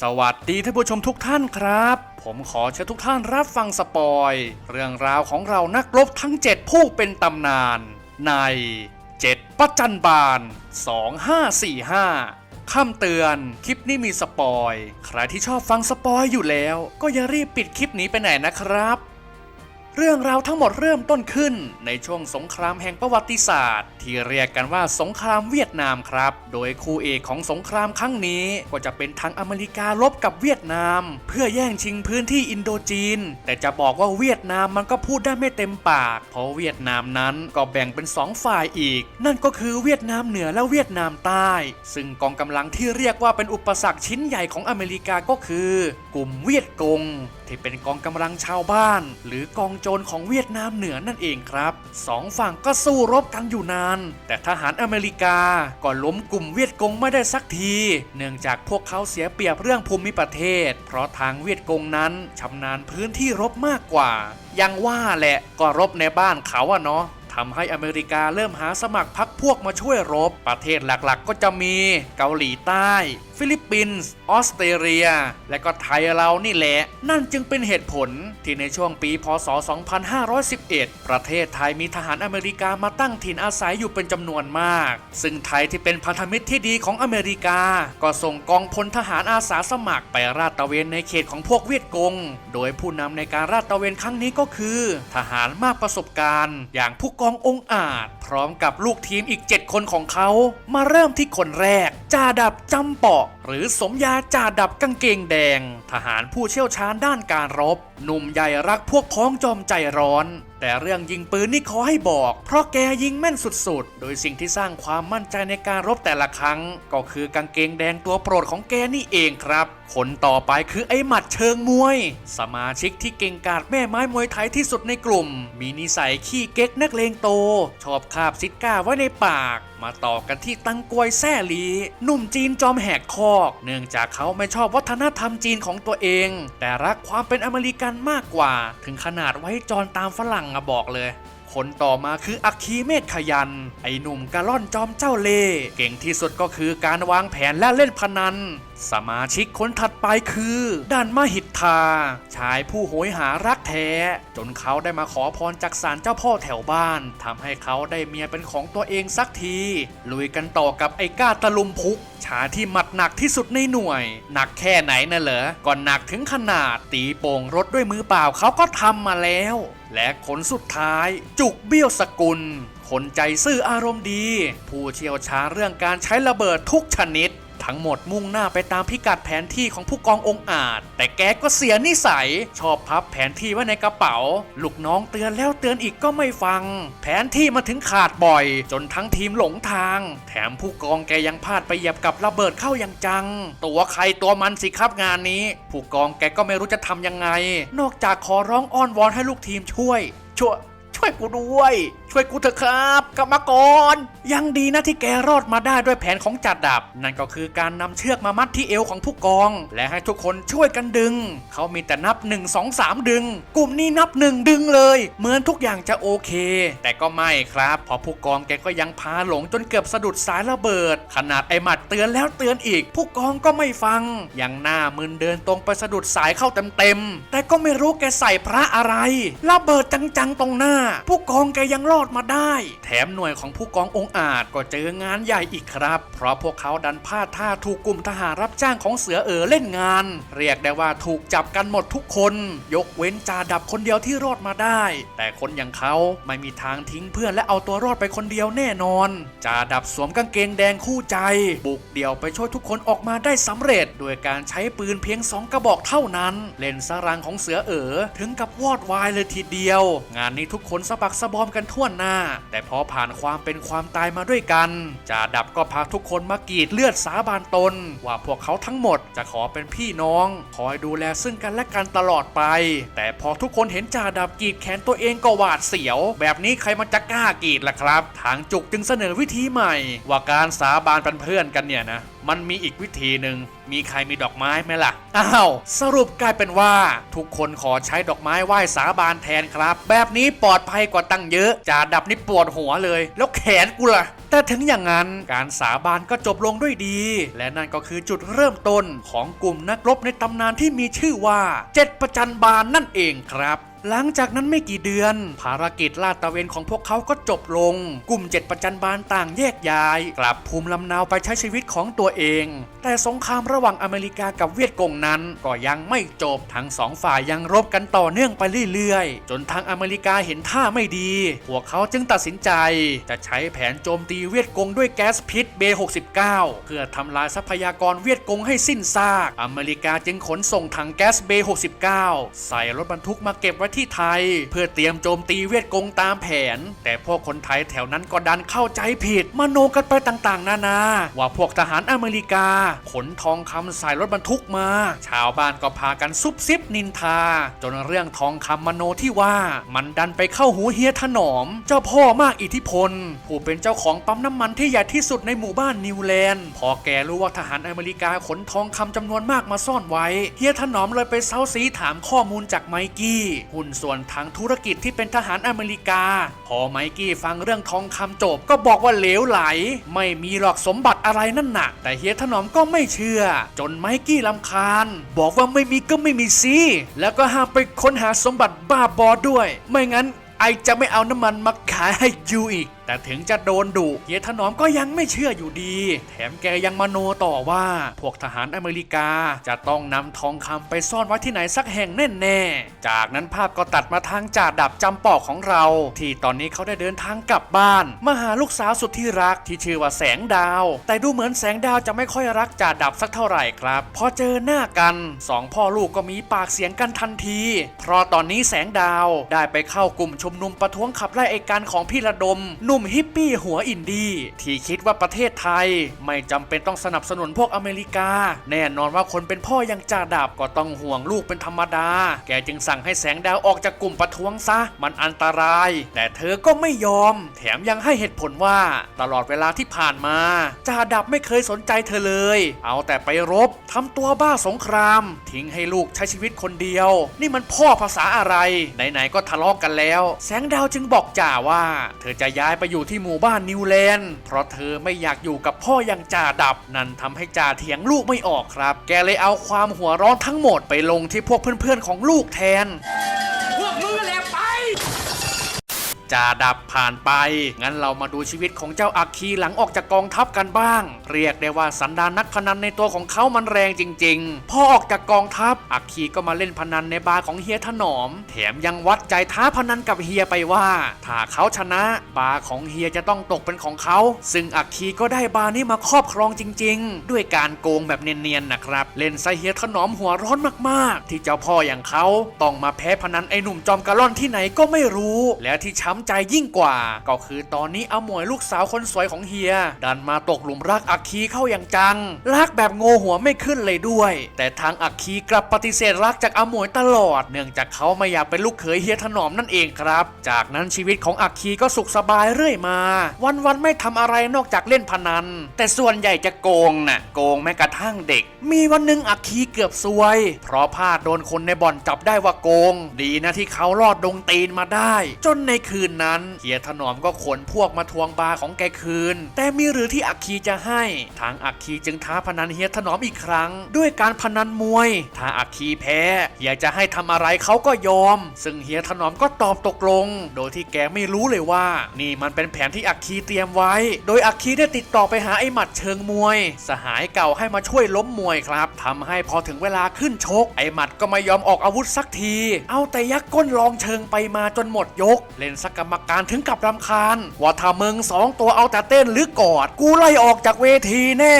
สวัสดีท่านผู้ชมทุกท่านครับ ผมขอเชิญทุกท่านรับฟังสปอย เรื่องราวของเรานักรบทั้ง 7 ผู้เป็นตำนาน ใน 7ประจันบาน2545คำเตือน คลิปนี้มีสปอย ใครที่ชอบฟังสปอยอยู่แล้ว ก็อย่ารีบปิดคลิปนี้ไปไหนนะครับ เรื่องราวทั้งหมดเริ่มต้นขึ้นในช่วงสงครามแห่งประวัติศาสตร์ ที่เรียกกันว่าสงครามเวียดนามครับ โดยคู่เอกของสงครามครั้งนี้ก็จะเป็นทั้งอเมริการบกับเวียดนาม เพื่อแย่งชิงพื้นที่อินโดจีน แต่จะบอกว่าเวียดนามมันก็พูดได้ไม่เต็มปาก เพราะเวียดนามนั้นก็แบ่งเป็นสองฝ่ายอีก นั่นก็คือเวียดนามเหนือและเวียดนามใต้ ซึ่งกองกำลังที่เรียกว่าเป็นอุปสรรคชิ้นใหญ่ของอเมริกาก็คือ กลุ่มเวียดกงที่เป็นกองกำลังชาวบ้าน หรือกองโจรของเวียดนามเหนือนั่นเองครับสองฝั่งก็สู้รบกันอยู่นาน แต่ทหารอเมริกาก็ล้มกลุ่มเวียดกงไม่ได้สักที เนื่องจากพวกเขาเสียเปรียบเรื่องภูมิประเทศ เพราะทางเวียดกงนั้นชำนาญพื้นที่รบมากกว่า ยังว่าแหละก็รบในบ้านเขาอะเนาะ ทำให้อเมริกาเริ่มหาสมัครพักพวกมาช่วยรบ ประเทศหลักๆ ก็จะมีเกาหลีใต้ ฟิลิปปินส์ ออสเตรเลีย และก็ไทยเรานี่แหละ นั่นจึงเป็นเหตุผลที่ในช่วงปี พศ 2511 ประเทศไทยมีทหารอเมริกามาตั้งถิ่นอาศัยอยู่เป็นจำนวนมาก ซึ่งไทยที่เป็นพันธมิตรที่ดีของอเมริกา ก็ส่งกองพลทหารอาสาสมัครไปราดตระเวนในเขตของพวกเวียดกง โดยผู้นำในการราดตระเวนครั้งนี้ก็คือ ทหารมากประสบการณ์ อย่างผู้กององอาจ พร้อมกับลูกทีมอีก 7 คนของเขา มาเริ่มที่คนแรก จ่าดับจำเปาะ หรือสมยาจ่าดับกางเกงแดง ทหารผู้เชี่ยวชาญด้านการรบ หนุ่มใหญ่รักพวกพ้องจอมใจร้อน แต่เรื่องยิงปืนนี่ขอให้บอก เพราะแกยิงแม่นสุดๆ โดยสิ่งที่สร้างความมั่นใจในการรบแต่ละครั้ง ก็คือกางเกงแดงตัวโปรดของแกนี่เองครับ คนต่อไปคือไอ้หมัดเชิงมวย สมาชิกที่เก่งกาจแม่ไม้มวยไทยที่สุดในกลุ่ม มีนิสัยขี้เก๊กนักเลงโต ชอบคาบซิก้าไว้ในปาก มาต่อกันที่ตังกวยแซ่หลีหนุ่มจีนจอมแหกคอก เนื่องจากเขาไม่ชอบวัฒนธรรมจีนของตัวเอง แต่รักความเป็นอเมริกันมากกว่า ถึงขนาดไว้จอนตามฝรั่งอะบอกเลย คนต่อมาคืออัคคีเมธขยัน ไอหนุ่มกะล่อนจอมเจ้าเล่ห์เก่งที่สุดก็คือการวางแผนและเล่นพนัน สมาชิกคนถัดไปคือด้านมหิทธา ชายผู้โหยหารักแท้ จนเขาได้มาขอพรจากศาลเจ้าพ่อแถวบ้านทำให้เขาได้เมียเป็นของตัวเองสักที ลุยกันต่อกับไอ้ก้าตะลุมพุกชายที่หมัดหนักที่สุดในหน่วย หนักแค่ไหนน่ะเหรอก่อนหนักถึงขนาดตีโป่งรถด้วยมือเปล่าเขาก็ทำมาแล้ว และคนสุดท้ายจุกเบี้ยวสกุล คนใจซื่ออารมณ์ดี ผู้เชี่ยวชาญเรื่องการใช้ระเบิดทุกชนิด ทั้งหมดมุ่งหน้าไปตามพิกัดแผนที่ของผู้กององค์อาจ แต่แกก็เสียนิสัย ชอบพับแผนที่ไว้ในกระเป๋า ลูกน้องเตือนแล้วเตือนอีกก็ไม่ฟัง แผนที่มาถึงขาดบ่อย จนทั้งทีมหลงทาง แถมผู้กองแกยังพลาดไปเหยียบกับระเบิดเข้าอย่างจัง ตัวใครตัวมันสิครับงานนี้ ผู้กองแกก็ไม่รู้จะทำยังไง นอกจากขอร้องอ้อนวอนให้ลูกทีมช่วย ช่วยช่วยกูด้วย ช่วยกูเถอะครับกลับมาก่อนยังดีนะที่แกรอดมาได้ด้วยแผนของจัดดับ นั่นก็คือการนำเชือกมามัดที่เอวของผู้กอง และให้ทุกคนช่วยกันดึง เขามีแต่นับ 1 2 3 ดึง กลุ่มนี้นับหนึ่งดึงเลย เหมือนทุกอย่างจะโอเค แต่ก็ไม่ครับ พอผู้กองแกก็ยังพาหลงจนเกือบสะดุดสายระเบิด ขนาดไอหมัดเตือนแล้วเตือนอีก ผู้กองก็ไม่ฟัง ยังหน้ามึนเดินตรงไปสะดุดสายเข้าเต็มๆแต่ก็ไม่รู้แกใส่พระอะไรระเบิดจังๆตรงหน้า ผู้กองแกยังรอดมาได้ แถมหน่วยของผู้กององอาจก็เจองานใหญ่อีกครับ เพราะพวกเขาดันพลาดท่าถูกกลุ่มทหารรับจ้างของเสือเอ๋อเล่นงาน เรียกได้ว่าถูกจับกันหมดทุกคน ยกเว้นจ่าดับคนเดียวที่รอดมาได้ แต่คนอย่างเขาไม่มีทางทิ้งเพื่อนและเอาตัวรอดไปคนเดียวแน่นอนจ่าดับสวมกางเกงแดงคู่ใจ บุกเดี่ยวไปช่วยทุกคนออกมาได้สำเร็จ โดยการใช้ปืนเพียงสองกระบอกเท่านั้น เล่นสรังของเสือเอ๋อถึงกับวอดวายเลยทีเดียว งานนี้ทุกคนสะบักสะบอมกันทั่วหน้า แต่พอผ่านความเป็นความตายมาด้วยกันจ่าดับก็พาทุกคนมากรีดเลือดสาบานตน ว่าพวกเขาทั้งหมดจะขอเป็นพี่น้อง คอยดูแลซึ่งกันและกันตลอดไป แต่พอทุกคนเห็นจ่าดับกรีดแขนตัวเองก็หวาดเสียว แบบนี้ใครมันจะกล้ากรีดล่ะครับ ทางจุกจึงเสนอวิธีใหม่ ว่าการสาบานเป็นเพื่อนกันเนี่ยนะ มันมีอีกวิธีหนึ่ง มีใครมีดอกไม้ไหมล่ะ อ้าว สรุปกลายเป็นว่า ทุกคนขอใช้ดอกไม้ไหว้สาบานแทนครับ แบบนี้ปลอดภัยกว่าตั้งเยอะจ่าดับนี่ปวดหัวเลย แล้วแขนกูล่ะ แต่ถึงอย่างนั้นการสาบานก็จบลงด้วยดี และนั่นก็คือจุดเริ่มต้นของกลุ่มนักรบในตำนานที่มีชื่อว่าเจ็ดประจันบานนั่นเองครับ หลังจากนั้นไม่กี่เดือน ภารกิจลาดตระเวนของพวกเขาก็จบลง กลุ่มเจ็ดประจันบานต่างแยกย้าย กลับภูมิลำเนาไปใช้ชีวิตของตัวเอง แต่สงครามระหว่างอเมริกากับเวียดกงนั้น ก็ยังไม่จบทั้งสองฝ่ายยังรบกันต่อเนื่องไปเรื่อยๆ จนทางอเมริกาเห็นท่าไม่ดี พวกเขาจึงตัดสินใจ จะใช้แผนโจมตีเวียดกงด้วยแก๊สพิษเบ69เพื่อทำลายทรัพยากรเวียดกงให้สิ้นซาก อเมริกาจึงขนส่งถังแก๊สเบ69ใส่รถบรรทุกมาเก็บไว้ที่ไทย เพื่อเตรียมโจมตีเวียดกงตามแผน แต่พวกคนไทยแถวนั้นก็ดันเข้าใจผิดมโนกันไปต่างๆ นานา ว่าพวกทหารอเมริกา ขนทองคำใส่รถบรรทุกมา ชาวบ้านก็พากันซุบซิบนินทา จนเรื่องทองคำมโนที่ว่ามันดันไปเข้าหูเฮียถนอม เจ้าพ่อมากอิทธิพล ผู้เป็นเจ้าของปั๊มน้ำมันที่ใหญ่ที่สุดในหมู่บ้านนิวแลนด์พอแกรู้ว่าทหารอเมริกาขนทองคำจำนวนมากมาซ่อนไว้ เฮียถนอมเลยไปเซาซีถามข้อมูลจากไมกี้หุ้นส่วนทางธุรกิจที่เป็นทหารอเมริกา พอไมกี้ฟังเรื่องทองคำจบก็บอกว่าเหลวไหล ไม่มีหรอกสมบัติอะไรนั่นหนัก แต่เฮียถนอมก็ไม่เชื่อ จนไมกี้ลำคาญ บอกว่าไม่มีก็ไม่มีสิแล้วก็ห้ามไปค้นหาสมบัติบ้าบอด้วย ไม่งั้นไอจะไม่เอาน้ำมันมาขายให้ยูอีกแต่ถึงจะโดนดุเฮียถนอมก็ยังไม่เชื่ออยู่ดี แถมแกยังมโนต่อว่า พวกทหารอเมริกาจะต้องนำทองคำไปซ่อนไว้ที่ไหนสักแห่งแน่ๆ จากนั้นภาพก็ตัดมาทางจ่าดับจำปอกของเรา ที่ตอนนี้เขาได้เดินทางกลับบ้านมาหาลูกสาวสุดที่รักที่ชื่อว่าแสงดาว แต่ดูเหมือนแสงดาวจะไม่ค่อยรักจ่าดับสักเท่าไหร่ครับพอเจอหน้ากันสองพ่อลูกก็มีปากเสียงกันทันที เพราะตอนนี้แสงดาวได้ไปเข้ากลุ่มชุมนุมประท้วงขับไล่ไอการของพี่ระดมหนุ่มฮิปปี้หัวอินดี้ ที่คิดว่าประเทศไทย ไม่จำเป็นต้องสนับสนุนพวกอเมริกา แน่นอนว่าคนเป็นพ่อยังจ่าดับก็ต้องห่วงลูกเป็นธรรมดา แกจึงสั่งให้แสงดาวออกจากกลุ่มประท้วงซะ มันอันตราย แต่เธอก็ไม่ยอม แถมยังให้เหตุผลว่า ตลอดเวลาที่ผ่านมาจ่าดับไม่เคยสนใจเธอเลย เอาแต่ไปรบทำตัวบ้าสงคราม ทิ้งให้ลูกใช้ชีวิตคนเดียว นี่มันพ่อภาษาอะไรไหนๆก็ทะเลาะกกันแล้ว แสงดาวจึงบอกจ่าว่า เธอจะย้ายไปอยู่ที่หมู่บ้านนิวแลนด์ เพราะเธอไม่อยากอยู่กับพ่ออย่างจ่าดับ นั่นทำให้จ่าเถียงลูกไม่ออกครับ แกเลยเอาความหัวร้อนทั้งหมดไปลงที่พวกเพื่อนๆของลูกแทน จ่าดับผ่านไป งั้นเรามาดูชีวิตของเจ้าอัคคีหลังออกจากกองทัพกันบ้าง เรียกได้ว่าสันดานนักพนันในตัวของเขามันแรงจริง ๆ พอออกจากกองทัพอัคคีก็มาเล่นพนันในบาร์ของเฮียถนอม แถมยังวัดใจท้าพนันกับเฮียไปว่า ถ้าเขาชนะบาร์ของเฮียจะต้องตกเป็นของเขา ซึ่งอัคคีก็ได้บาร์นี้มาครอบครองจริง ๆ ด้วยการโกงแบบเนียนๆนะครับ เล่นไซเฮียถนอมหัวร้อนมากๆ ที่เจ้าพ่ออย่างเขาต้องมาแพ้พนันไอ้หนุ่มจอมกระล่อนที่ไหนก็ไม่รู้ แล้วที่ช้ำใจยิ่งกว่า ก็คือตอนนี้อาหมวยลูกสาวคนสวยของเฮีย ดันมาตกหลุมรักอัคคีเข้าอย่างจัง รักแบบโง่หัวไม่ขึ้นเลยด้วย แต่ทางอัคคีกลับปฏิเสธรักจากอาหมวยตลอด เนื่องจากเขาไม่อยากเป็นลูกเขยเฮียถนอมนั่นเองครับ จากนั้นชีวิตของอัคคีก็สุขสบายเรื่อยมา วันๆไม่ทำอะไรนอกจากเล่นพนัน แต่ส่วนใหญ่จะโกงน่ะโกงแม้กระทั่งเด็ก มีวันหนึ่งอัคคีเกือบซวย เพราะพลาดโดนคนในบ่อนจับได้ว่าโกง ดีนะที่เขารอดดงตีนมาได้ จนในคืนนั้น เฮียถนอมก็ขนพวกมาทวงบาร์ของแกคืน แต่มีหรือที่อัคคีจะให้ ทางอัคคีจึงท้าพนันเฮียถนอมอีกครั้ง ด้วยการพนันมวย ถ้าอัคคีแพ้ เฮียจะให้ทำอะไรเขาก็ยอม ซึ่งเฮียถนอมก็ตอบตกลง โดยที่แกไม่รู้เลยว่า นี่มันเป็นแผนที่อัคคีเตรียมไว้ โดยอัคคีได้ติดต่อไปหาไอ้หมัดเชิงมวย สหายเก่าให้มาช่วยล้มมวยครับทำให้พอถึงเวลาขึ้นชก ไอ้หมัดก็ไม่ยอมออกอาวุธสักที เอาแต่ยักก้นลองเชิงไปมาจนหมดยก เล่นสักกรรมการถึงกับรำคาญ ว่าถ้ามึงสองตัวเอาแต่เต้นหรือกอด กูไล่ออกจากเวทีแน่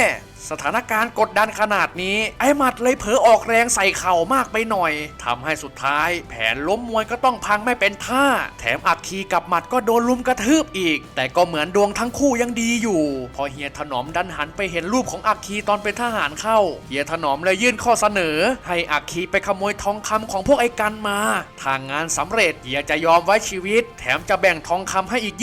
สถานการณ์กดดันขนาดนี้ ไอ้หมัดเลยเผลอออกแรงใส่เข่ามากไปหน่อยทำให้สุดท้าย แผนล้มมวยก็ต้องพังไม่เป็นท่า แถมอักคีกับหมัดก็โดนลุมกระทืบอีก แต่ก็เหมือนดวงทั้งคู่ยังดีอยู่ พอเฮียถนอมดันหันไปเห็นรูปของอักคีตอนเป็นทหารเข้า เฮียถนอมเลยยื่นข้อเสนอ ให้อักคีไปขโมยทองคำของพวกไอ้กันมา ทางงานสำเร็จเฮียจะยอมไว้ชีวิต แถมจะแบ่งทองคำให้อีก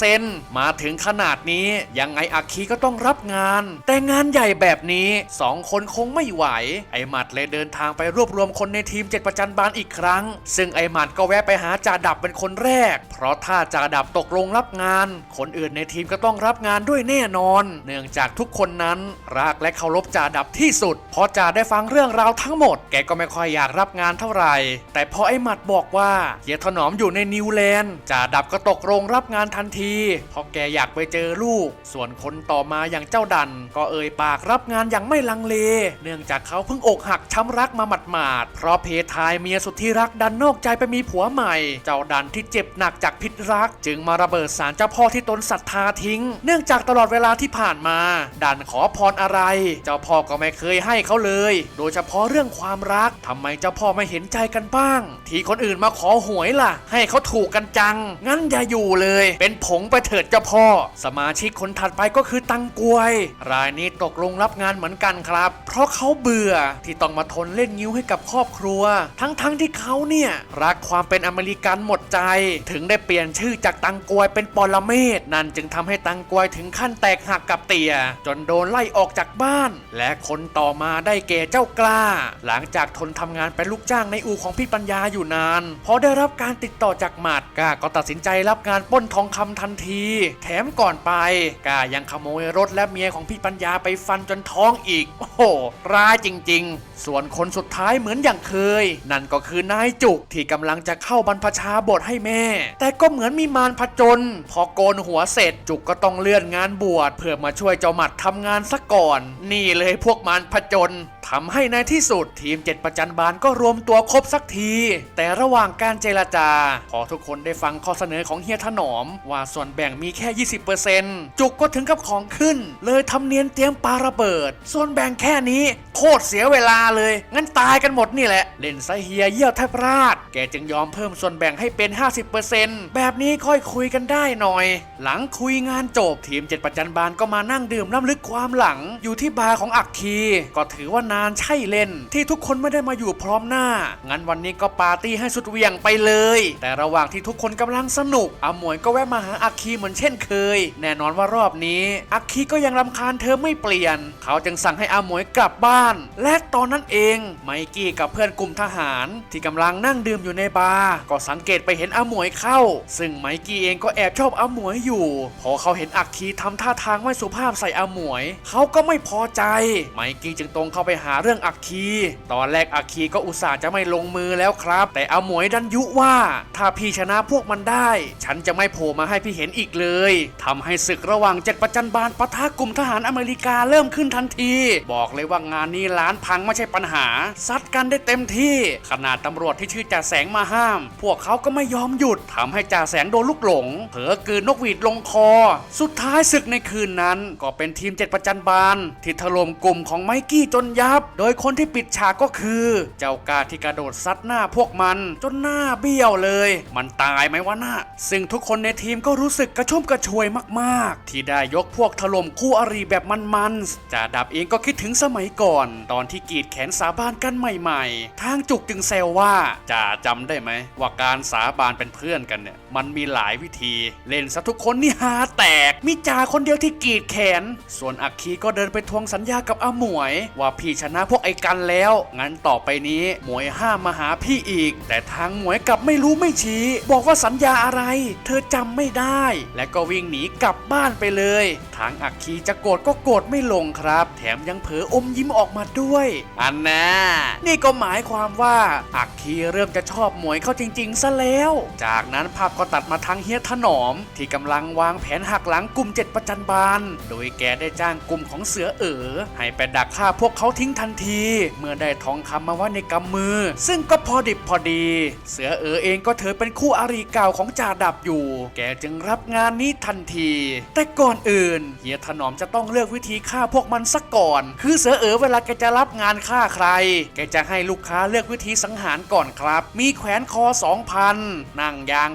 20%มาถึงขนาดนี้ยังไงอักคีก็ต้องรับงาน แต่งานใหญ่ญ่แบบนี้สองคนคงไม่ไหว ไอหมัดเลยเดินทางไปรวบรวมคนในทีมเจ็ดประจันบานอีกครั้ง ซึ่งไอหมัดก็แวะไปหาจ่าดับเป็นคนแรก เพราะถ้าจ่าดับตกลงรับงาน คนอื่นในทีมก็ต้องรับงานด้วยแน่นอน เนื่องจากทุกคนนั้นรักและเคารพจ่าดับที่สุด พอจ่าได้ฟังเรื่องราวทั้งหมด แกก็ไม่ค่อยอยากรับงานเท่าไหร่ แต่พอไอหมัดบอกว่าเฮียถนอมอยู่ในนิวแลนด์จ่าดับก็ตกลงรับงานทันที เพราะแกอยากไปเจอลูก ส่วนคนต่อมาอย่างเจ้าดันก็เอ่ยปากรับงานอย่างไม่ลังเล เนื่องจากเขาเพิ่งอกหักช้ำรักมาหมาดๆ เพราะเพทายเมียสุดที่รักดันนอกใจไปมีผัวใหม่ เจ้าดันที่เจ็บหนักจากพิษรัก จึงมาระเบิดสารเจ้าพ่อที่ตนศรัทธาทิ้ง เนื่องจากตลอดเวลาที่ผ่านมา ดันขอพรอะไร เจ้าพ่อก็ไม่เคยให้เขาเลย โดยเฉพาะเรื่องความรักทำไมเจ้าพ่อไม่เห็นใจกันบ้าง ที่คนอื่นมาขอหวยล่ะ ให้เขาถูกกันจัง งั้นอย่าอยู่เลย เป็นผงไปเถิดเจ้าพ่อ สมาชิกคนถัดไปก็คือตังกวย รายนี้ตกลงรับงานเหมือนกันครับ เพราะเขาเบื่อที่ต้องมาทนเล่นนิ้วให้กับครอบครัว ทั้งๆที่เขาเนี่ยรักความเป็นอเมริกันหมดใจ ถึงได้เปลี่ยนชื่อจากตังกวยเป็นปรเมศนั่นจึงทำให้ตังกวยถึงขั้นแตกหักกับเตี่ย จนโดนไล่ออกจากบ้าน และคนต่อมาได้แก่เจ้ากล้า หลังจากทนทำงานเป็นลูกจ้างในอู่ของพี่ปัญญาอยู่นานพอได้รับการติดต่อจากหมัดกล้าก็ตัดสินใจรับงานป้นทองคำทันที แถมก่อนไปกล้ายังขโมยรถและเมียของพี่ปัญญาไปฝฟันจนท้องอีก โอ้โห ร้ายจริง ๆ ส่วนคนสุดท้ายเหมือนอย่างเคย นั่นก็คือนายจุกที่กำลังจะเข้าบรรพชาบทให้แม่ แต่ก็เหมือนมีมารผจญพอโกนหัวเสร็จจุกก็ต้องเลื่อนงานบวชเพื่อมาช่วยเจ้าหมัดทำงานซะก่อน นี่เลยพวกมารผจญ ทำให้ในที่สุดทีมเจ็ดประจันบานก็รวมตัวครบสักที แต่ระหว่างการเจรจา พอทุกคนได้ฟังข้อเสนอของเฮียถนอม ว่าส่วนแบ่งมีแค่ 20%จุกก็ถึงกับของขึ้น เลยทำเนียนเตรียมปาระเบิด ส่วนแบ่งแค่นี้โคตรเสียเวลาเลย งั้นตายกันหมดนี่แหละ เล่นไซเฮียเยี่ยวแทบพลาด แกจึงยอมเพิ่มส่วนแบ่งให้เป็น 50%แบบนี้ค่อยคุยกันได้หน่อย หลังคุยงานจบทีมเจ็ดประจันบานก็มานั่งดื่มล้ำลึกความหลัง อยู่ที่บาร์ของอักคี ก็ถือว่านานใช่เล่น ที่ทุกคนไม่ได้มาอยู่พร้อมหน้า งั้นวันนี้ก็ปาร์ตี้ให้สุดเวียงไปเลย แต่ระหว่างที่ทุกคนกำลังสนุกอาหมวยก็แวะมาหาอักคีเหมือนเช่นเคย แน่นอนว่ารอบนี้อักคีก็ยังรำคาญเธอไม่เปลี่ยน เขาจึงสั่งให้อาหมวยกลับบ้าน และตอนนั้นเอง ไมกี้กับเพื่อนกลุ่มทหาร ที่กำลังนั่งดื่มอยู่ในบาร์ก็สังเกตไปเห็นอาหมวยเข้า ซึ่งไมกี้เองก็แอบชอบอาหมวยอยู่ พอเขาเห็นอักคีทำท่าทางไม่สุภาพใส่อาหมวย เขาก็ไม่พอใจ ไมกี้จึงตรงเข้าไปหาเรื่องอักคี ตอนแรกอักคีก็อุตส่าห์จะไม่ลงมือแล้วครับ แต่อาหมวยดันยุว่า ถ้าพี่ชนะพวกมันได้ ฉันจะไม่โผล่มาให้พี่เห็นอีกเลยทำให้ศึกระหว่างเจ็ดประจันบานปะทะกลุ่มทหารอเมริกาเริ่มขึ้นทันที บอกเลยว่างานนี้ล้านพังไม่ใช่ปัญหา ซัดกันได้เต็มที่ ขนาดตำรวจที่ชื่อจ่าแสงมาห้าม พวกเขาก็ไม่ยอมหยุดทำให้จ่าแสงโดนลูกหลง เผลอกลืนนกหวีดลงคอ สุดท้ายศึกในคืนนั้น ก็เป็นทีมเจ็ดประจันบานที่ถล่มกลุ่มของไมกี้จนยับโดยคนที่ปิดฉากก็คือ เจ้ากาที่กระโดดซัดหน้าพวกมันจนหน้าเบี้ยวเลย มันตายไหมวะน่ะซึ่งทุกคนในทีมก็รู้สึกกระชุ่มกระชวยมากๆ ที่ได้ยกพวกถล่มคู่อริแบบมันๆจ่าดับเองก็คิดถึงสมัยก่อน ตอนที่กีดแขนสาบานกันใหม่ๆ ทางจุกจึงแซวว่าจ่าจำได้ไหมว่าการสาบานเป็นเพื่อนกันเนี่ยมันมีหลายวิธี เล่นซะทุกคนนี่หาแตก มีจ่าคนเดียวที่กีดแขน ส่วนอักคีก็เดินไปทวงสัญญากับอาหมวย ว่าพี่ชนะพวกไอ้กันแล้ว งั้นต่อไปนี้หมวยห้ามมาหาพี่อีก แต่ทางหมวยกลับไม่รู้ไม่ชี้ บอกว่าสัญญาอะไร เธอจำไม่ได้ และก็วิ่งหนีกลับบ้านไปเลย ทางอักคีจะโกรธก็โกรธไม่ลงครับ แถมยังเผลออมยิ้มออกมาด้วย อันน่ะนี่ก็หมายความว่าอักคีเริ่มจะชอบหมวยเขาจริง ๆ ซะแล้ว จากนั้นภาพก็ตัดมาทางเฮียถนอม ที่กำลังวางแผนหักหลังกลุ่มเจ็ดประจันบาน โดยแกได้จ้างกลุ่มของเสือเอ๋อให้ไปดักฆ่าพวกเขาทิ้งทันที เมื่อได้ทองคำมาไว่าในกำมือ ซึ่งก็พอดิบพอดี เสือเอ๋อเองก็เธอเป็นคู่อารีเก่าของจ่าดับอยู่ แกจึงรับงานนี้ทันที แต่ก่อนอื่นเฮียถนอมจะต้องเลือกวิธีฆ่าพวกมันสักก่อน คือเสือเอ๋อเวลาแกจะรับงานฆ่าใคร แกจะให้ลูกค้าเลือกวิธีสังหารก่อนครับ มีแขวนคอ 2,000 นั่งยาง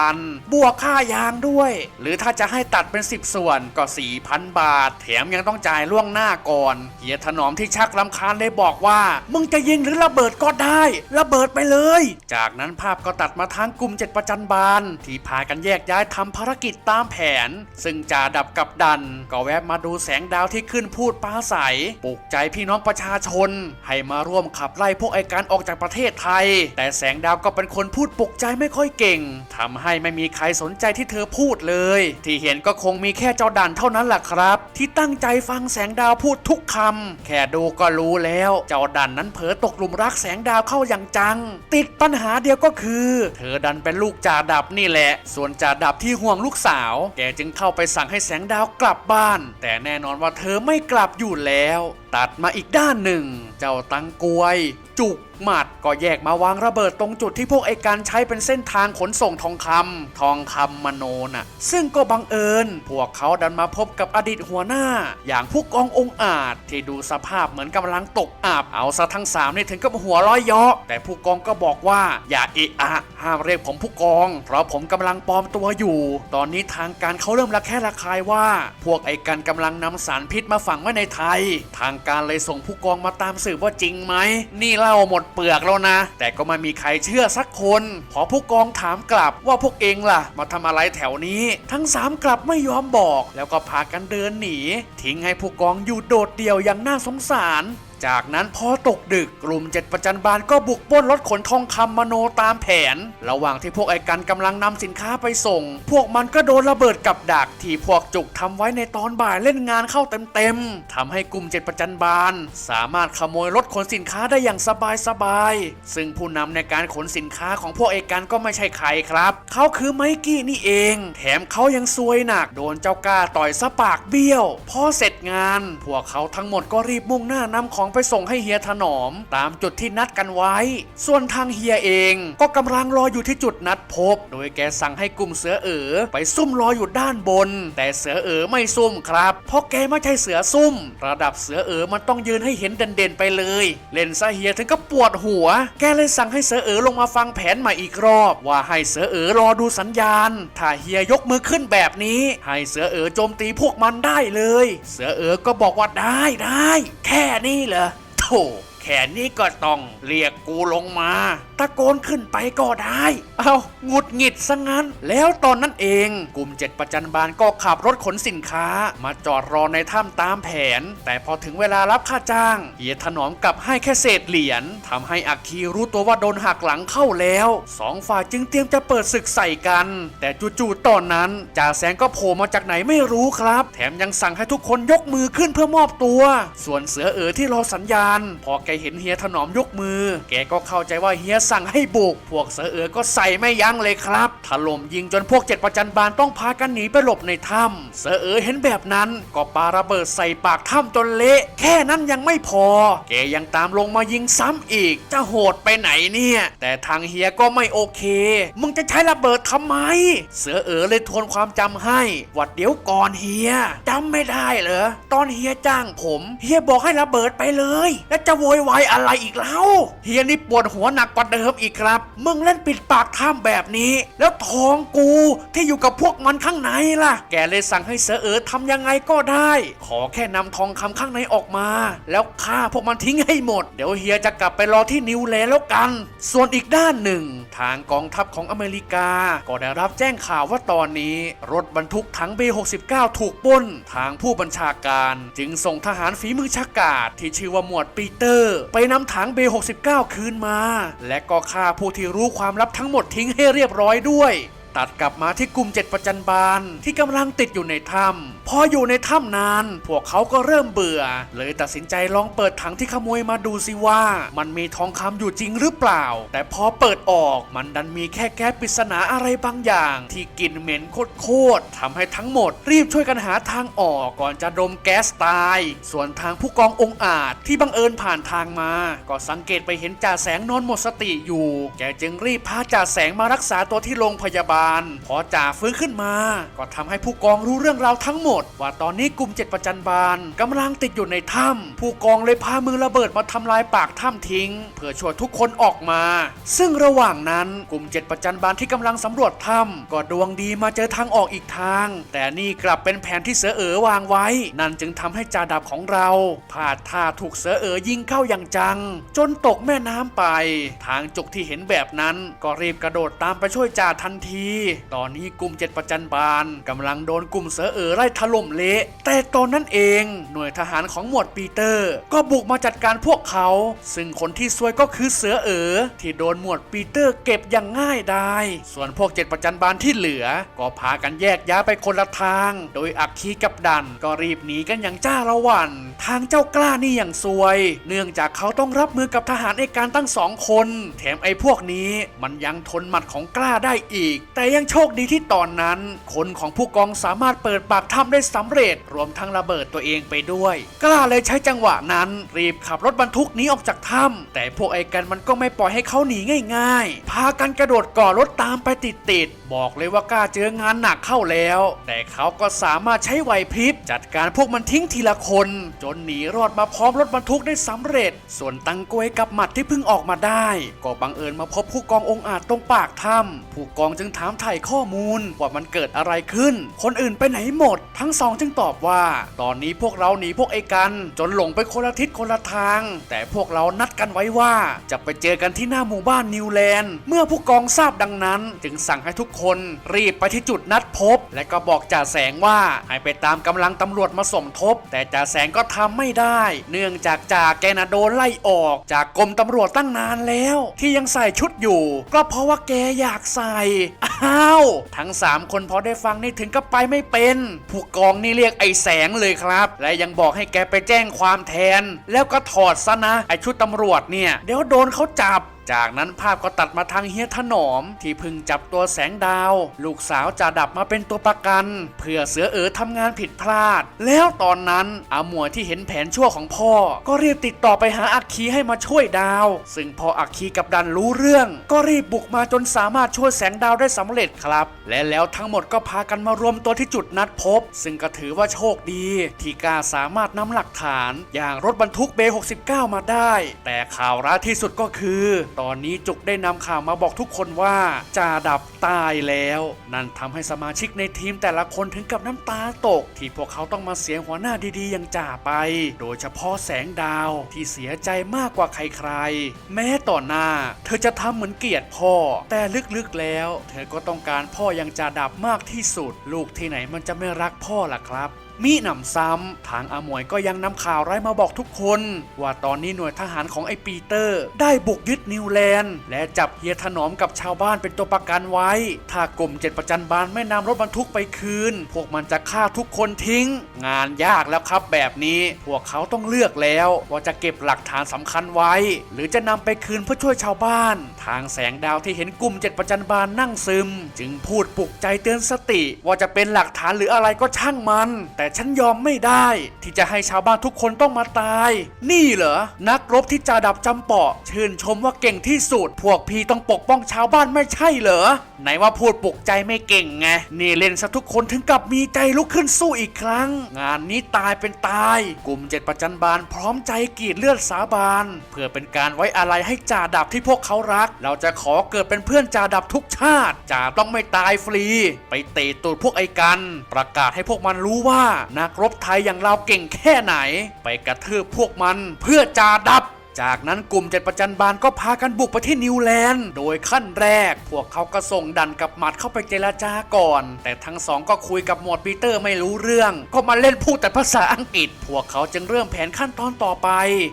3,000 บวกค่ายางด้วย หรือถ้าจะให้ตัดเป็น 10 ส่วนก็ 4,000 บาท แถมยังต้องจ่ายล่วงหน้าก่อน เฮียถนอมที่ชักลำคาญเลยบอกว่า มึงจะยิงหรือระเบิดก็ได้ ระเบิดไปเลย จากนั้นภาพก็ตัดมาทางกลุ่มเจ็ดประจันบาน ที่พากันแยกย้ายทำภารกิจตามแผน ซึ่งจ่าดับกับดัน ก็แวะมาดูแสงดาวที่ขึ้นพูดปาศัยปลุกใจพี่น้องประชาชน ให้มาร่วมขับไล่พวกไอการออกจากประเทศไทย แต่แสงดาวก็เป็นคนพูดปลุกใจไม่ค่อยเก่งทำให้ไม่มีใครสนใจที่เธอพูดเลย ที่เห็นก็คงมีแค่เจ้าดันเท่านั้นแหละครับ ที่ตั้งใจฟังแสงดาวพูดทุกคำแค่ดูก็รู้แล้ว เจ้าดันนั้นเผลอตกหลุมรักแสงดาวเข้าอย่างจัง ติดปัญหาเดียวก็คือ เธอดันเป็นลูกจ่าดับนี่แหละ ส่วนจ่าดับที่ห่วงลูกสาว แกจึงเข้าไปสั่งให้แสงดาวกลับบ้าน แต่แน่นอนว่าเธอไม่กลับอยู่แล้วตัดมาอีกด้านหนึ่ง เจ้าตังกวย จุกหมัดก็แยกมาวางระเบิดตรงจุดที่พวกไอการใช้เป็นเส้นทางขนส่งทองคำทองคำมโนน่ะ ซึ่งก็บังเอิญ พวกเขาดันมาพบกับอดีตหัวหน้า อย่างผู้กององอาจ ที่ดูสภาพเหมือนกำลังตกอับเอาซะทั้งสามนี่ถึงกับหัวร้อยเยาะแต่ผู้กองก็บอกว่าอย่าเอะอะห้ามเรียกผมผู้กอง เพราะผมกำลังปลอมตัวอยู่ ตอนนี้ทางการเขาเริ่มระแคะระคายว่า พวกไอกันกำลังนำสารพิษมาฝังไว้ในไทย ทางการเลยส่งผู้กองมาตามสืบว่าจริงไหม นี่เล่าหมดเปลือกแล้วนะ แต่ก็ไม่มีใครเชื่อสักคน พอผู้กองถามกลับว่าพวกเองล่ะ มาทำอะไรแถวนี้ ทั้งสามกลับไม่ยอมบอก แล้วก็พากันเดินหนี ทิ้งให้ผู้กองอยู่โดดเดี่ยวอย่างน่าสงสาร จากนั้นพอตกดึกกลุ่มเจ็ดประจันบานก็บุกป้นรถขนทองคำมโนตามแผน ระหว่างที่พวกไอ้กันกำลังนำสินค้าไปส่ง พวกมันก็โดนระเบิดกับดักที่พวกจุกทำไว้ในตอนบ่ายเล่นงานเข้าเต็มๆทำให้กลุ่มเจ็ดประจันบาน สามารถขโมยรถขนสินค้าได้อย่างสบายๆซึ่งผู้นำในการขนสินค้าของพวกไอ้กันก็ไม่ใช่ใครครับ เขาคือไมกี้นี่เอง แถมเขายังซวยหนักโดนเจ้าก้าต่อยสะปากเบี้ยวพอเสร็จงาน พวกเขาทั้งหมดก็รีบมุ่งหน้านำของไปส่งให้เฮียถนอม ตามจุดที่นัดกันไว้ ส่วนทางเฮียเองก็กำลังรออยู่ที่จุดนัดพบ โดยแกสั่งให้กลุ่มเสือเอ๋อไปซุ่มรออยู่ด้านบน แต่เสือเอ๋อไม่ซุ่มครับ เพราะแกไม่ใช่เสือซุ่ม ระดับเสือเอ๋อมันต้องยืนให้เห็นเด่นๆไปเลย เล่นซะเฮียถึงก็ปวดหัว แกเลยสั่งให้เสือเอ๋อลงมาฟังแผนใหม่อีกรอบ ว่าให้เสือเอ๋อรอดูสัญญาณ ถ้าเฮียยกมือขึ้นแบบนี้ ให้เสือเอ๋อโจมตีพวกมันได้เลย เสือเอ๋อก็บอกว่าได้ได้ แค่นี้เหรอโถแขนนี้ก็ต้องเรียกกูลงมา ตะโกนขึ้นไปก็ได้ เอาหงุดหงิดซะงั้น แล้วตอนนั้นเอง กลุ่มเจ็ดประจันบานก็ขับรถขนสินค้า มาจอดรอในถ้ำตามแผน แต่พอถึงเวลารับค่าจ้างเฮียถนอมกลับให้แค่เศษเหรียญทำให้อักคีรู้ตัวว่าโดนหักหลังเข้าแล้วสองฝ่ายจึงเตรียมจะเปิดศึกใส่กัน แต่จู่ๆตอนนั้นจ่าแสงก็โผล่มาจากไหนไม่รู้ครับ แถมยังสั่งให้ทุกคนยกมือขึ้นเพื่อมอบตัว ส่วนเสือเอ๋อที่รอสัญญาณ พอแกเห็นเฮียถนอมยกมือ แกก็เข้าใจว่าเฮียสั่งให้บุก พวกเสือเอ๋อก็ใส่ไม่ยั้งเลยครับ ถล่มยิงจนพวกเจ็ดประจันบานต้องพากันหนีไปหลบในถ้ำเสือเอ๋อเห็นแบบนั้นก็ปาระเบิดใส่ปากถ้ำจนเละ แค่นั้นยังไม่พอ แกยังตามลงมายิงซ้ำอีก จะโหดไปไหนเนี่ย แต่ทางเฮียก็ไม่โอเค มึงจะใช้ระเบิดทำไม เสือเอ๋อเลยทวนความจำให้วัดเดี๋ยวก่อนเฮียจำไม่ได้เหรอ ตอนเฮียจ้างผม เฮียบอกให้ระเบิดไปเลย แล้วจะโวยวายอะไรอีกเล่า เฮียนี่ปวดหัวหนักกว่าเดิมเดิมอีกครับ มึงเล่นปิดปากถ้ำแบบนี้ แล้วทองกูที่อยู่กับพวกมันข้างในล่ะ แกเลยสั่งให้เสือเอ๋อทำยังไงก็ได้ ขอแค่นำทองคำข้างในออกมา แล้วฆ่าพวกมันทิ้งให้หมด เดี๋ยวเฮียจะกลับไปรอที่นิวแลนด์แล้วกัน ส่วนอีกด้านหนึ่ง ทางกองทัพของอเมริกา ก็ได้รับแจ้งข่าวว่าตอนนี้ รถบรรทุกถัง B69 ถูกปล้น ทางผู้บัญชาการจึงส่งทหารฝีมือชากาศที่ชื่อว่าหมวดปีเตอร์ ไปนำถัง B69 คืนมา และก็ฆ่าผู้ที่รู้ความลับทั้งหมดทิ้งให้เรียบร้อยด้วย ตัดกลับมาที่กลุ่มเจ็ดประจันบานที่กำลังติดอยู่ในถ้ำพออยู่ในถ้ำนาน พวกเขาก็เริ่มเบื่อ เลยตัดสินใจลองเปิดถังที่ขโมยมาดูสิว่า มันมีทองคำอยู่จริงหรือเปล่า แต่พอเปิดออกมันดันมีแค่แก๊สปริศนาอะไรบางอย่าง ที่กลิ่นเหม็นโคตรๆทำให้ทั้งหมด รีบช่วยกันหาทางออกก่อนจะดมแก๊สตาย ส่วนทางผู้กององอาจที่บังเอิญผ่านทางมา ก็สังเกตไปเห็นจ่าแสงนอนหมดสติอยู่ แกจึงรีบพาจ่าแสงมารักษาตัวที่โรงพยาบาลานพอจ่าฟื้นขึ้นมา ก็ทำให้ผู้กองรู้เรื่องราวทั้งหมด ว่าตอนนี้กลุ่มเจ็ดประจันบานกำลังติดอยู่ในถ้ำผู้กองเลยพามือระเบิดมาทำลายปากถ้ำทิ้ง เพื่อช่วยทุกคนออกมา ซึ่งระหว่างนั้นกลุ่มเจ็ดประจันบานที่กำลังสำรวจถ้ำก็ดวงดีมาเจอทางออกอีกทาง แต่นี่กลับเป็นแผนที่เสือเอ๋อวางไว้ นั่นจึงทำให้จ่าดับของเราพลาดท่าถูกเสือเอ๋อยิงเข้าอย่างจัง จนตกแม่น้ำไป ทางจุกที่เห็นแบบนั้นก็รีบกระโดดตามไปช่วยจ่าทันทีตอนนี้กลุ่มเจ็ดประจันบานกำลังโดนกลุ่มเสือเอ๋อไล่ถล่มเละ แต่ตอนนั้นเองหน่วยทหารของหมวดปีเตอร์ ก็บุกมาจัดการพวกเขา ซึ่งคนที่ซวยก็คือเสือเอ๋อที่โดนหมวดปีเตอร์เก็บอย่างง่ายดายส่วนพวกเจ็ดประจันบานที่เหลือ ก็พากันแยกย้ายไปคนละทาง โดยอักคีกับดันก็รีบหนีกันอย่างจ้าละวันทางเจ้ากล้านี่อย่างซวย เนื่องจากเขาต้องรับมือกับทหารเอกการตั้งสองคน แถมไอ้พวกนี้มันยังทนหมัดของกล้าได้อีกแต่ยังโชคดีที่ตอนนั้น คนของผู้กองสามารถเปิดปากถ้ำได้สำเร็จ รวมทั้งระเบิดตัวเองไปด้วย กล้าเลยใช้จังหวะนั้น รีบขับรถบรรทุกหนีออกจากถ้ำแต่พวกไอ้กันมันก็ไม่ปล่อยให้เขาหนีง่าย ๆ พากันกระโดดก่อรถตามไปติดๆบอกเลยว่ากล้าเจองานหนักเข้าแล้ว แต่เขาก็สามารถใช้ไหวพริบ จัดการพวกมันทิ้งทีละคน จนหนีรอดมาพร้อมรถบรรทุกได้สำเร็จ ส่วนตังกวยกับหมัดที่เพิ่งออกมาได้ ก็บังเอิญมาพบผู้กององอาจตรงปากถ้ำผู้กองจึงถามไถ่ายข้อมูลว่ามันเกิดอะไรขึ้น คนอื่นไปไหนหมด ทั้งสองจึงตอบว่า ตอนนี้พวกเราหนีพวกไอ้กัน จนหลงไปคนละทิศคนละทาง แต่พวกเรานัดกันไว้ว่า จะไปเจอกันที่หน้าหมู่บ้านนิวแลนด์ เมื่อผู้กองทราบดังนั้น จึงสั่งให้ทุกคนรีบไปที่จุดนัดพบ และก็บอกจ่าแสงว่าให้ไปตามกำลังตำรวจมาสมทบ แต่จ่าแสงก็ทำไม่ได้ เนื่องจากจ่าแกนะโดนไล่ออก จากกรมตำรวจตั้งนานแล้ว ที่ยังใส่ชุดอยู่ ก็เพราะว่าแกอยากใส่้าว ทั้ง 3 คนพอได้ฟังนี่ถึงก็ไปไม่เป็น ผู้กองนี่เรียกไอ้แสงเลยครับ และยังบอกให้แกไปแจ้งความแทน แล้วก็ถอดซะนะ ไอ้ชุดตำรวจเนี่ย เดี๋ยวโดนเขาจับ จากนั้นภาพก็ตัดมาทางเฮียถนอม ที่เพึ่งจับตัวแสงดาว ลูกสาวจ่าดับมาเป็นตัวประกัน เพื่อเสือเอ๋อทำงานผิดพลาด แล้วตอนนั้นอาหมวยที่เห็นแผนชั่วของพ่อ ก็รีบติดต่อไปหาอักคีให้มาช่วยดาว ซึ่งพออักคีกับดันรู้เรื่อง ก็รีบบุกมาจนสามารถช่วยแสงดาวได้สำเร็จครับ และแล้วทั้งหมดก็พากันมารวมตัวที่จุดนัดพบ ซึ่งก็ถือว่าโชคดี ที่กาสามารถนำหลักฐาน อย่างรถบรรทุกเบ69มาได้ แต่ข่าวร้ายที่สุดก็คือตอนนี้จุกได้นำข่าวมาบอกทุกคนว่าจ่าดับตายแล้ว นั่นทำให้สมาชิกในทีมแต่ละคนถึงกับน้ำตาตก ที่พวกเขาต้องมาเสียหัวหน้าดีๆอย่างจ่าไป โดยเฉพาะแสงดาวที่เสียใจมากกว่าใครๆ แม้ต่อหน้า เธอจะทำเหมือนเกลียดพ่อ แต่ลึกๆแล้ว เธอก็ต้องการพ่ออย่างจ่าดับมากที่สุด ลูกที่ไหนมันจะไม่รักพ่อล่ะครับ มีหนำซ้ำ ทางอาหมวยก็ยังนำข่าวร้ายมาบอกทุกคน ว่าตอนนี้หน่วยทหารของไอ้ปีเตอร์ ได้บุกยึดนิวแลนด์ และจับเฮียถนอมกับชาวบ้านเป็นตัวประกันไว้ ถ้ากลุ่มเจ็ดประจันบานไม่นำรถบรรทุกไปคืน พวกมันจะฆ่าทุกคนทิ้ง งานยากแล้วครับแบบนี้ พวกเขาต้องเลือกแล้วว่าจะเก็บหลักฐานสำคัญไว้ หรือจะนำไปคืนเพื่อช่วยชาวบ้าน ทางแสงดาวที่เห็นกลุ่มเจ็ดประจันบานนั่งซึม จึงพูดปลุกใจเตือนสติ ว่าจะเป็นหลักฐานหรืออะไรก็ช่างมัน แต่ฉันยอมไม่ได้ ที่จะให้ชาวบ้านทุกคนต้องมาตาย นี่เหรอ นักรบที่จ่าดับจำเปาะ ชื่นชมว่าเก่งที่สุด พวกพี่ต้องปกป้องชาวบ้านไม่ใช่เหรอ ไหนว่าพูดปลุกใจไม่เก่งไง นี่เล่นซะทุกคนถึงกับมีใจลุกขึ้นสู้อีกครั้ง งานนี้ตายเป็นตาย กลุ่มเจ็ดประจันบานพร้อมใจกรีดเลือดสาบาน เพื่อเป็นการไว้อาลัยให้จ่าดับที่พวกเขารัก เราจะขอเกิดเป็นเพื่อนจ่าดับทุกชาติจ่าต้องไม่ตายฟรี ไปเตะตูดพวกไอ้กัน ประกาศให้พวกมันรู้ว่านักรบไทยอย่างเราเก่งแค่ไหน ไปกระทืบพวกมันเพื่อจ่าดับ จากนั้นกลุ่มเจ็ดประจันบานก็พากันบุกไปที่นิวแลนด์ โดยขั้นแรก พวกเขาก็ส่งดันกับหมัดเข้าไปเจรจาก่อน แต่ทั้งสองก็คุยกับหมวดปีเตอร์ไม่รู้เรื่อง ก็มาเล่นพูดแต่ภาษาอังกฤษ พวกเขาจึงเริ่มแผนขั้นตอนต่อไป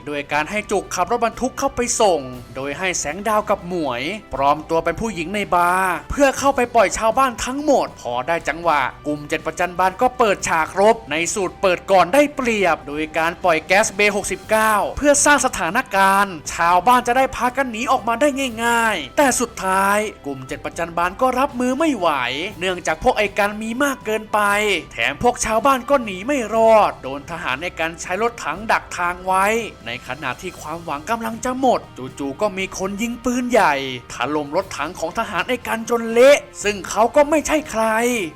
โดยการให้จุกขับรถบรรทุกเข้าไปส่ง โดยให้แสงดาวกับหมวย ปลอมตัวเป็นผู้หญิงในบาร์เพื่อเข้าไปปล่อยชาวบ้านทั้งหมด พอได้จังหวะ กลุ่มเจ็ดประจันบานก็เปิดฉากรบ ในสูตรเปิดก่อนได้เปรียบ โดยการปล่อยแก๊สเบ69เพื่อสร้างสถานการณ์ชาวบ้านจะได้พากันหนีออกมาได้ง่าย ๆ แต่สุดท้ายกลุ่มเจ็ดประจันบานก็รับมือไม่ไหว เนื่องจากพวกไอ้กันมีมากเกินไป แถมพวกชาวบ้านก็หนีไม่รอด โดนทหารในการใช้รถถังดักทางไว้ ในขณะที่ความหวังกำลังจะหมด จู่ๆก็มีคนยิงปืนใหญ่ถล่มรถถังของทหารไอ้กันจนเละ ซึ่งเขาก็ไม่ใช่ใคร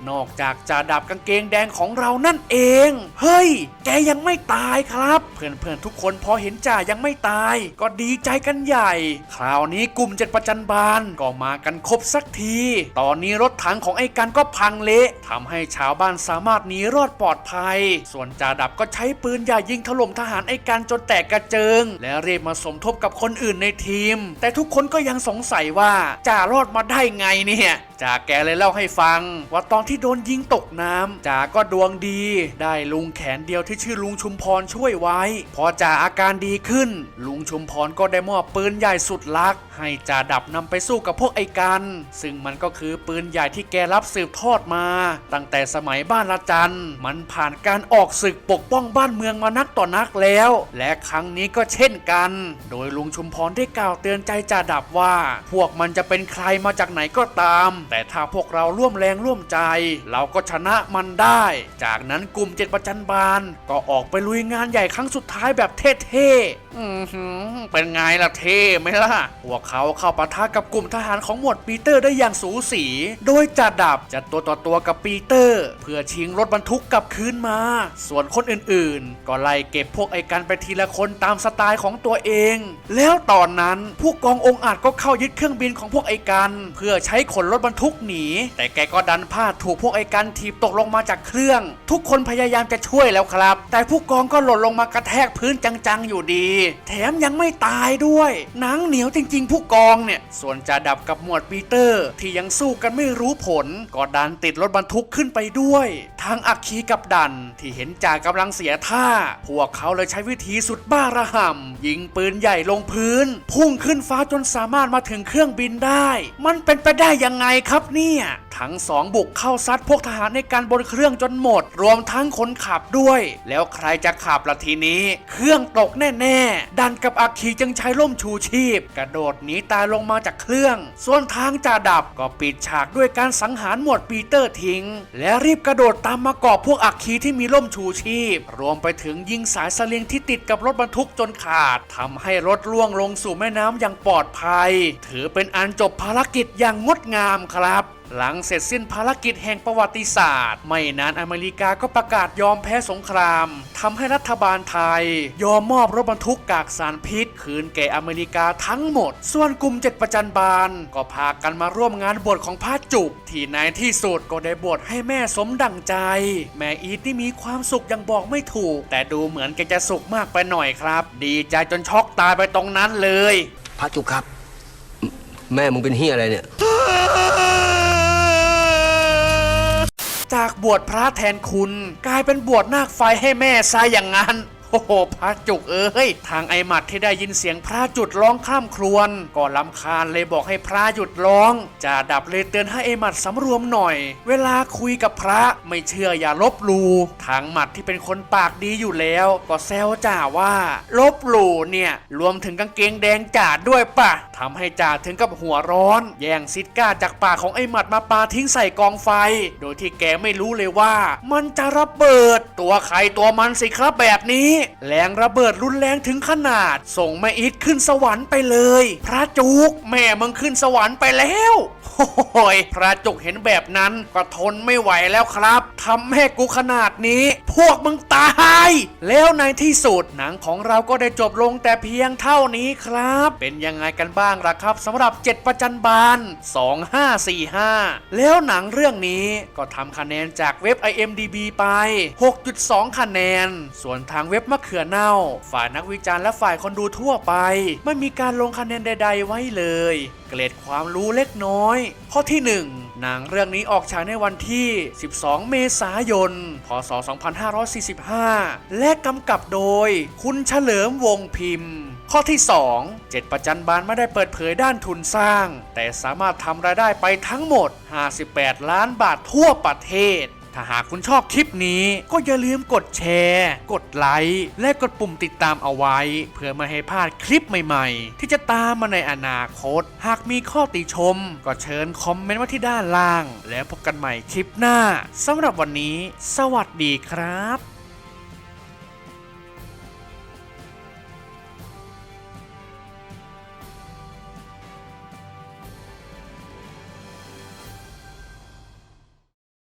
นอกจากจ่าดาบกางเกงแดงของเรานั่นเอง เฮ้ย แกยังไม่ตายครับ เพื่อนๆทุกคนพอเห็นจ่ายังไม่ตายก็ดีใจกันใหญ่ คราวนี้กลุ่มเจ็ดประจันบานก็มากันครบสักที ตอนนี้รถถังของไอ้กันก็พังเละทำให้ชาวบ้านสามารถหนีรอดปลอดภัย ส่วนจ่าดับก็ใช้ปืนใหญ่ยิงถล่มทหารไอ้กันจนแตกกระเจิง และเรียกมาสมทบกับคนอื่นในทีม แต่ทุกคนก็ยังสงสัยว่าจ่ารอดมาได้ไงเนี่ย จ่าแกเลยเล่าให้ฟัง ว่าตอนที่โดนยิงตกน้ำจ่าก็ดวงดี ได้ลุงแขนเดียวที่ชื่อลุงชุมพรช่วยไว้ พอจ่าอาการดีขึ้น ลุงชุมพรก็ได้มอบปืนใหญ่สุดลัก ให้จ่าดับนำไปสู้กับพวกไอ้กัน ซึ่งมันก็คือปืนใหญ่ที่แกรับสืบทอดมา ตั้งแต่สมัยบ้านละจันมันผ่านการออกศึกปกป้องบ้านเมืองมานักต่อนักแล้ว และครั้งนี้ก็เช่นกัน โดยลุงชุมพรได้กล่าวเตือนใจจ่าดับว่า พวกมันจะเป็นใครมาจากไหนก็ตามแต่ถ้าพวกเราร่วมแรงร่วมใจ เราก็ชนะมันได้ จากนั้นกลุ่มเจ็ดประจันบาน ก็ออกไปลุยงานใหญ่ครั้งสุดท้ายแบบเท่ๆอือหือเป็นไงล่ะเท่ไหมล่ะ พวกเขาเข้าปะทะกับกลุ่มทหารของหมวดปีเตอร์ได้อย่างสูสี โดยจ่าดับจะตัวต่อตัวกับปีเตอร์ เพื่อชิงรถบรรทุกกลับคืนมา ส่วนคนอื่นๆ ก็ไล่เก็บพวกไอ้กันไปทีละคนตามสไตล์ของตัวเอง แล้วตอนนั้นผู้กององค์อาจก็เข้ายึดเครื่องบินของพวกไอ้กัน เพื่อใช้ขนรถบรรทุกหนี แต่แกก็ดันพลาดถูกพวกไอ้กันถีบตกลงมาจากเครื่อง ทุกคนพยายามจะช่วยแล้วครับ แต่ผู้กองก็หล่นลงมากระแทกพื้นจังๆอยู่ดี แถมยังไม่ตายด้วยหนังเหนียวจริงๆ ผู้กองเนี่ย ส่วนจ่าดับกับหมวดปีเตอร์ ที่ยังสู้กันไม่รู้ผล ก็ดันติดรถบรรทุกขึ้นไปด้วยทางอักคีกับดันที่เห็นจ่ากำลังเสียท่า พวกเขาเลยใช้วิธีสุดบ้าระห่ำยิงปืนใหญ่ลงพื้น พุ่งขึ้นฟ้าจนสามารถมาถึงเครื่องบินได้ มันเป็นไปได้ยังไงครับเนี่ยทั้งสองบุกเข้าซัดพวกทหารในการบนเครื่องจนหมด รวมทั้งคนขับด้วย แล้วใครจะขับละทีนี้ เครื่องตกแน่ๆ ดันกับอาคีจึงใช้ล่มชูชีพ กระโดดหนีตายลงมาจากเครื่อง ส่วนทางจ่าดับก็ปิดฉากด้วยการสังหารหมวดปีเตอร์ทิ้ง และรีบกระโดดตามมากอบพวกอักคีที่มีล่มชูชีพ รวมไปถึงยิงสายสลิงที่ติดกับรถบรรทุกจนขาดทำให้รถล่วงลงสู่แม่น้ำอย่างปลอดภัย ถือเป็นอันจบภารกิจอย่างงดงามครับหลังเสร็จสิ้นภารกิจแห่งประวัติศาสตร์ ไม่นานอเมริกาก็ประกาศยอมแพ้สงครามทำให้รัฐบาลไทย ยอมมอบรถบรรทุกกากสารพิษ คืนแก่อเมริกาทั้งหมด ส่วนกลุ่มเจ็ดประจันบานก็พากันมาร่วมงานบวชของพระจุก ที่ในที่สุดก็ได้บวชให้แม่สมดังใจ แม่อีทที่มีความสุขย่างบอกไม่ถูก แต่ดูเหมือนแกจะสุขมากไปหน่อยครับ ดีใจจนช็อกตายไปตรงนั้นเลยพระจุกครับ แม่มึงเป็นเฮียอะไรเนี่ย จากบวชพระแทนคุณ กลายเป็นบวชนาคไฟให้แม่ซะอย่างนั้น โอ้โหพระจุกเอ้ย ทางไอหมัดที่ได้ยินเสียงพระจุดร้องข้ามครวน ก็ลำคาญเลยบอกให้พระหยุดร้องจ่าดับเลยเตือนให้ไอหมัดสำรวมหน่อย เวลาคุยกับพระไม่เชื่ออย่าลบหลูทางหมัดที่เป็นคนปากดีอยู่แล้ว ก็แซวจ่าว่า ลบหลู่เนี่ยรวมถึงกางเกงแดงจ่าด้วยปะทำให้จ่าถึงกับหัวร้อน แย่งซิดก้าจากปากของไอหมัดมาปาทิ้งใส่กองไฟ โดยที่แกไม่รู้เลยว่า มันจะระเบิด ตัวใครตัวมันสิครับแบบนี้แรงระเบิดรุนแรงถึงขนาด ส่งแม่อีทขึ้นสวรรค์ไปเลย พระจุก แม่มึงขึ้นสวรรค์ไปแล้วโอ้ยพระจุกเห็นแบบนั้นก็ทนไม่ไหวแล้วครับทำแม่กูขนาดนี้ พวกมึงตาย แล้วในที่สุดหนังของเราก็ได้จบลงแต่เพียงเท่านี้ครับ เป็นยังไงกันบ้างล่ะครับสำหรับ 7 ประจันบาน 2545 แล้วหนังเรื่องนี้ก็ทำคะแนนจากเว็บ IMDB ไป 6.2 คะแนน ส่วนทางเว็บมะเขือเน่า ฝ่ายนักวิจารณ์และฝ่ายคนดูทั่วไป ไม่มีการลงคะแนนใด ๆ ไว้เลย เกรดความรู้เล็กน้อย ข้อที่ 1 หนังเรื่องนี้ออกฉายในวันที่ 12 เมษายน พศ 2545 และกำกับโดย คุณเฉลิมวงพิมพ์ข้อที่ 2 7 ประจันบานไม่ได้เปิดเผยด้านทุนสร้าง แต่สามารถทำรายได้ไปทั้งหมด 58 ล้านบาททั่วประเทศ ถ้าหากคุณชอบคลิปนี้ก็อย่าลืมกดแชร์ กดไลค์และกดปุ่มติดตามเอาไว้ เพื่อไม่ให้พลาดคลิปใหม่ๆ ที่จะตามมาในอนาคต หากมีข้อติชม ก็เชิญคอมเมนต์ไว้ที่ด้านล่าง แล้วพบกันใหม่คลิปหน้าสำหรับวันนี้ สวัสดีครับ